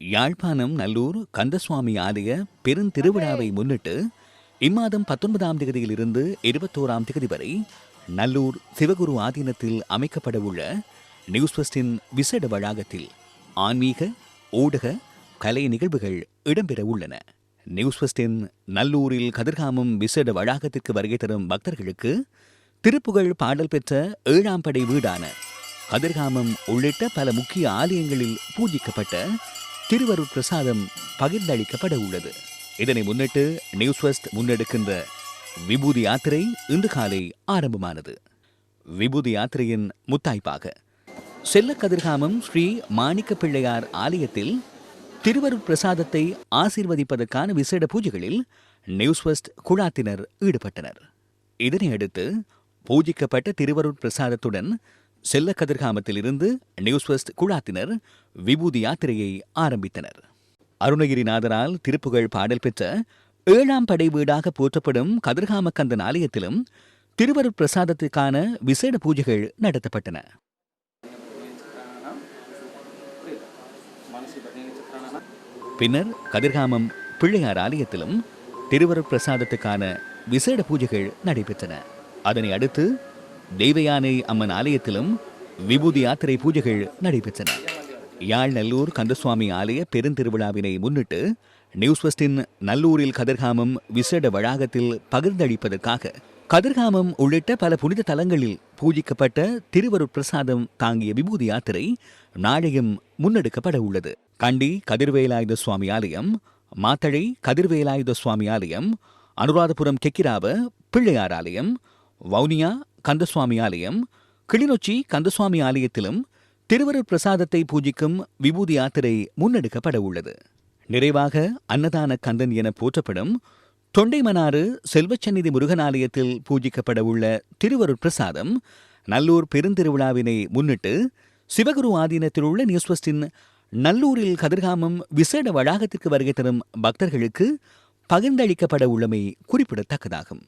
யாழ்ப்பாணம் நல்லூர் கந்தசுவாமி ஆலய பெருந்திருவிழாவை முன்னிட்டு இம்மாதம் பத்தொன்பதாம் தேதியிலிருந்து இருபத்தோராம் தேதி வரை நல்லூர் சிவகுரு ஆதீனத்தில் அமைக்கப்பட உள்ள நியூஸ் ஃபஸ்டின் விசேட வளாகத்தில் ஆன்மீக ஊடக கலை நிகழ்வுகள் இடம்பெற உள்ளன. நியூஸ் ஃபஸ்டின் நல்லூரில் கதிர்காமம் விசேட வளாகத்திற்கு வருகை தரும் பக்தர்களுக்கு திருப்புகழ் பாடல் பெற்ற ஏழாம் படை வீடான கதிர்காமம் உள்ளிட்ட பல முக்கிய ஆலயங்களில் பூஜிக்கப்பட்ட திருவருட் பிரசாதம் பகிர்ந்தளிக்கப்பட உள்ளது இதனை முன்னிட்டு நியூஸ் வெஸ்ட் முன்னெடுக்கின்ற விபூதி யாத்திரை இன்று காலை ஆரம்பமானது. விபூதி யாத்திரையின் முத்தாய்ப்பாக செல்ல கதிர்காமம் ஸ்ரீ மாணிக்க பிள்ளையார் ஆலயத்தில் திருவருட் பிரசாதத்தை ஆசீர்வதிப்பதற்கான விசேட பூஜைகளில் நியூஸ் வெஸ்ட் குழாத்தினர் ஈடுபட்டனர். இதனையடுத்து பூஜிக்கப்பட்ட திருவருட் பிரசாதத்துடன் செல்ல கதிர்காமத்திலிருந்து நியூஸ் வெஸ்ட் குழாத்தினர் விபூதி யாத்திரையை ஆரம்பித்தனர். அருணகிரிநாதரால் திருப்புகழ் பாடல் பெற்ற ஏழாம் படை வீடாக போற்றப்படும் கதிர்காம கந்தன் ஆலயத்திலும் திருவருட் பிரசாதத்திற்கான விசேட பூஜைகள் நடத்தப்பட்டன. பின்னர் கதிர்காமம் பிள்ளையார் ஆலயத்திலும் திருவருட் பிரசாதத்துக்கான விசேட பூஜைகள் நடைபெற்றன. அதனை அடுத்து தெய்வயானை அம்மன் ஆலயத்திலும் விபூதி யாத்திரை பூஜைகள் நடைபெற்றன. யாழ் நல்லூர் கந்தசுவாமி ஆலய பெருந்திருவிழாவினை முன்னிட்டு நியூஸ் வெஸ்டின் நல்லூரில் கதிர்காமம் விசேட வளாகத்தில் பகிர்ந்தளிப்பதற்காக கதிர்காமம் உள்ளிட்ட பல புனித தலங்களில் பூஜிக்கப்பட்ட திருவருட் பிரசாதம் தாங்கிய விபூதி யாத்திரை நாளையும் முன்னெடுக்கப்பட உள்ளது. கண்டி கதிர்வேலாயுத சுவாமி ஆலயம் மாத்தளை கதிர்வேலாயுத சுவாமி ஆலயம் அனுராதபுரம் கெக்கிராவ பிள்ளையார் ஆலயம் வவுனியா கந்தசுவாமி ஆலயம் கிளிநொச்சி கந்தசுவாமி ஆலயத்திலும் திருவருட் பிரசாதத்தை பூஜிக்கும் விபூதி யாத்திரை முன்னெடுக்கப்பட உள்ளது. நிறைவாக அன்னதான கந்தன் என போற்றப்படும் தொண்டைமனாறு செல்வச்சந்நிதி முருகன் ஆலயத்தில் பூஜிக்கப்பட உள்ள திருவருட் பிரசாதம் நல்லூர் பெருந்திருவிழாவினை முன்னிட்டு சிவகுரு ஆதீனத்தில் உள்ள நியூஸ்வஸ்டின் நல்லூரில் கதிர்காமம் விசேட வளாகத்திற்கு வருகை தரும் பக்தர்களுக்கு பகிர்ந்தளிக்கப்பட உள்ளமை குறிப்பிடத்தக்கதாகும்.